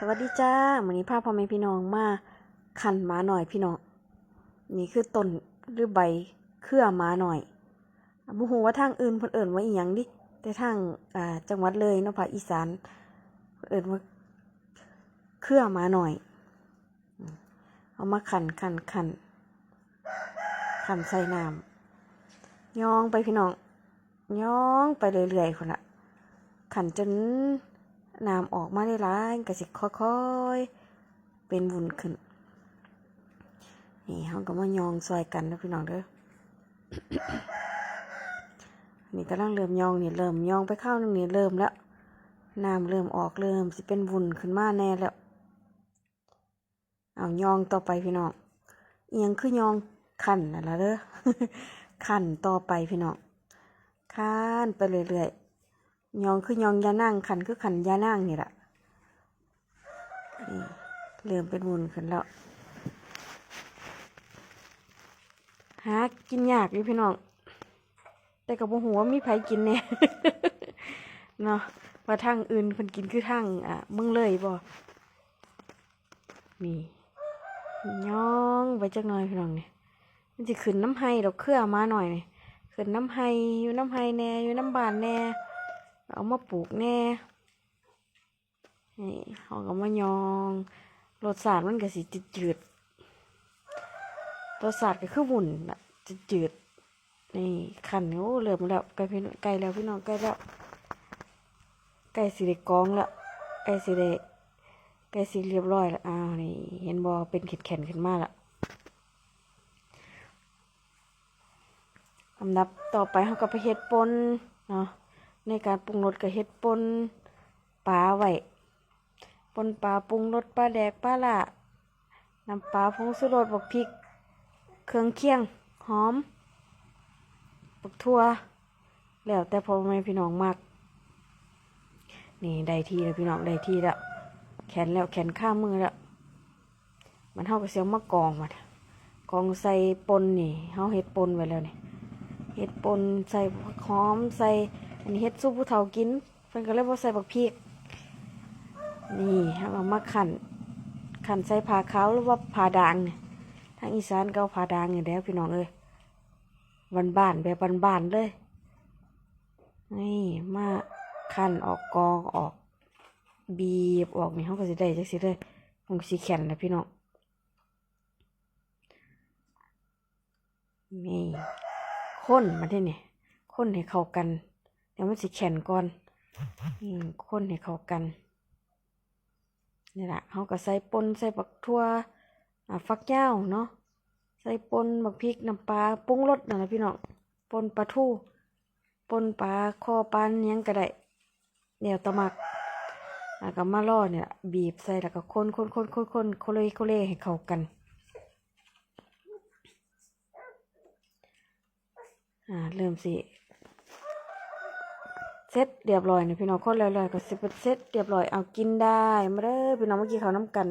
สวัสดีจ้าวันนี้พาพ่อแม่พี่น้องมาขันหมาหน่อยพี่น้อง นี่คือต้นหรือใบเครือหมาหน่อยบุหูว่าทางอื่นเพิ่นเอิ่นว่าอีหยังดิ แต่ทางอ่าจังหวัดเลยเนาะภาคอีสานเพิ่นเอิ่นว่าเครือหมาหน่อย เอามาขันขันขันขันใส่น้ำย่องไปพี่น้องย่องไปเรื่อยๆคนละขันจน น้ำออกมาได้ร้ายก็สิค่อยๆ เป็นวุ้นขึ้น นี่เขาก็มายองซอยกันนะพี่น้องเด้อนี่กำลังเริ่มยองนี่เริ่มยองไปข้าวนึงนี่เริ่มแล้วน้ำเริ่มออกเริ่มสิเป็นวุ้นขึ้นมาแน่แล้ว เอายองต่อไปพี่น้องเอียงคือยองขันน่ะละเด้อขันต่อไปพี่น้องขันไปเรื่อยๆ ยองคือยองยานั่งขันคือขันยานั่งนี่แหละนี่เริ่มเป็นวุนขึ้นแล้ว หากินยากอยู่พี่น้อง แต่กับหัวมีไผกินเนี่ยเนาะว่าทางอื่นเพิ่นกินคือทางอะมืองเลยบ่นี่ย่องไปจักหน่อยพี่น้องเนี่ยมันจะขึ้นน้ำไห้ดอกเครือมาหน่อยเนี่ยขึ้นน้ำไห้อยู่น้ำไห้แน่อยู่น้ำบานแน่ เอามาปลูกแน่นี่เขาก็มายองรสชาติมันก็สิจืดจืดๆรสชาติก็คือวุ่นนะจืดจืดนี่ขันโอ้เริ่มแล้วใกล้พี่น้องใกล้แล้วพี่น้องใกล้แล้วใกล้สิได้กรองแล้วใกล้สิได้ใกล้สิเรียบร้อยแล้วอ้าวนี่เห็นบอเป็นเข็ดแขนขึ้นมาล้วลำดับต่อไปเขาก็ไปเฮ็ดปนเนาะ ในการปรุงรสกับเฮ็ดปนปลาไว้ปนปลาปรุงรสปลาแดกปลาละน้ำปลาผงสุรสบักพริก เครื่องเคียง หอมบักทั่ว แล้วแต่พ่อแม่พี่น้องมาก นี่ได้ที่แล้วพี่น้องได้ที่แล้ว แขนแล้วแขนข้ามือแล้ว มันเท่ากับเสียงมะกองมากองใส่ปนนี่เฮาเฮ็ดปนไว้แล้วนี่เห็ดปนใส่หอมใส่ อันนี้เห็ดซุปผู้เฒ่ากินเพิ่นก็เลยบ่ใส่บักพริก นี่เอามาขันขันใส่ผ้าขาวหรือว่าผ้าด่างเนี่ยทางอีสานก็เอาผ้าด่างอยู่แล้วพี่น้องเอ้ยวันบ้านๆแบบบ้านๆเลย นี่มาขันออกกองออก บีบออกนี่เขาก็สิได้จังสิเลยมันก็สิแข็งนะพี่น้องนี่ข้นมาที่นี่ข้นให้เข้ากัน เดี๋ยวมันสิแข็งก่อนอืมข้นให้เข้ากันนี่แหละเขาก็ใส่ปนใส่บักทั่วอ่าฟักยาวเนาะใส่ปนบักพริกน้ำปลาปรุงรสนั่นแหละพี่น้องปนปลาทูปนปลาคอปลาเนี้ยงก็ได้เดี๋ยวตะมักแล้วก็มาล่อเนี่ย บีบใส่แล้วก็คนคนคนคนคนโคเลยโคเลยให้เข้ากันอ่าเริ่มสิ ร็จเรียบร้อยนะพี่น้องคนลอยๆก็สิเปอร์เสร็จเรียบร้อยเอากินได้มาเด้อพี่น้องเมื่อกี้เขาวน้ำกัน